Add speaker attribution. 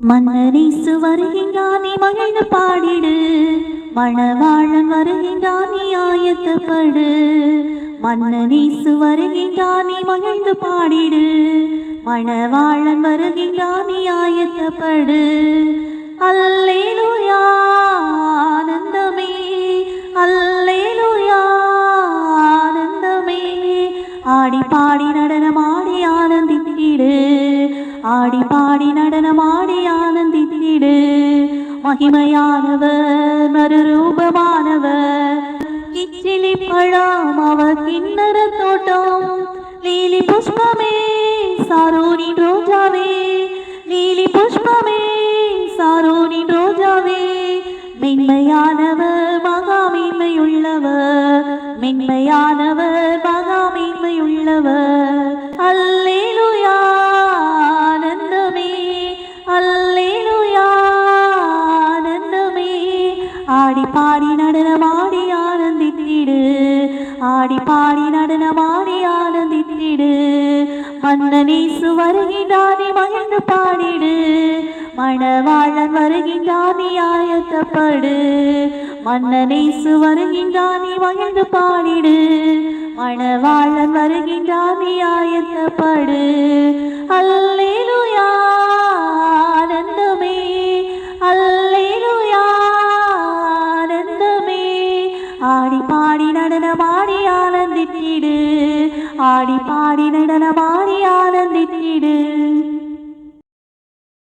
Speaker 1: மன்னரீசு வருகின்றான் மகிழ்ந்து பாடிடு. மணவாழன் வருகின்றான் ஆயத்தப்படு. மன்னரீசு வருகின்றான் மகிழ்ந்து பாடிடு. மணவாழன் வருகின்றான் ஆயத்தப்படு. அல்லேலூயா ஆனந்தமே. அல்லேலூயா ஆனந்தமே. ஆடி பாடி நடனமா ஆடி பாடி நடனமாடி ஆனந்தித்திடு. மகிமையானவர் மறுரூபமானவர். கிச்சிலி பழம் அவ கிண்ணற தோட்டம். லீலி புஷ்பமே சாரோனி ரோஜாவே. லீலி புஷ்பமே சாரோனி ரோஜாவே. மென்மையானவர் மகா மேன்மையுள்ளவர் மென்மையானவர் மகா மேன்மையுள்ளவர் ஆடி பாடி நடனமாடி ஆனந்தித்திடு. ஆடி பாடி நடனமாடி ஆனந்தித்திடு. மன்னனீசு வருகின்றானே மகிழ்ந்து பாடிடு. மணவாழன் வருகின்றானே ஆயத்தப்படு. மன்னனேசு வருகின்றானே மகிழ்ந்து பாடிடு. மணவாழன் வருகின்றானே ஆயத்தப்படு. அல்ல பாடி நடனமாடி ஆனந்தித்திடு ஆடி பாடி நடனமாடி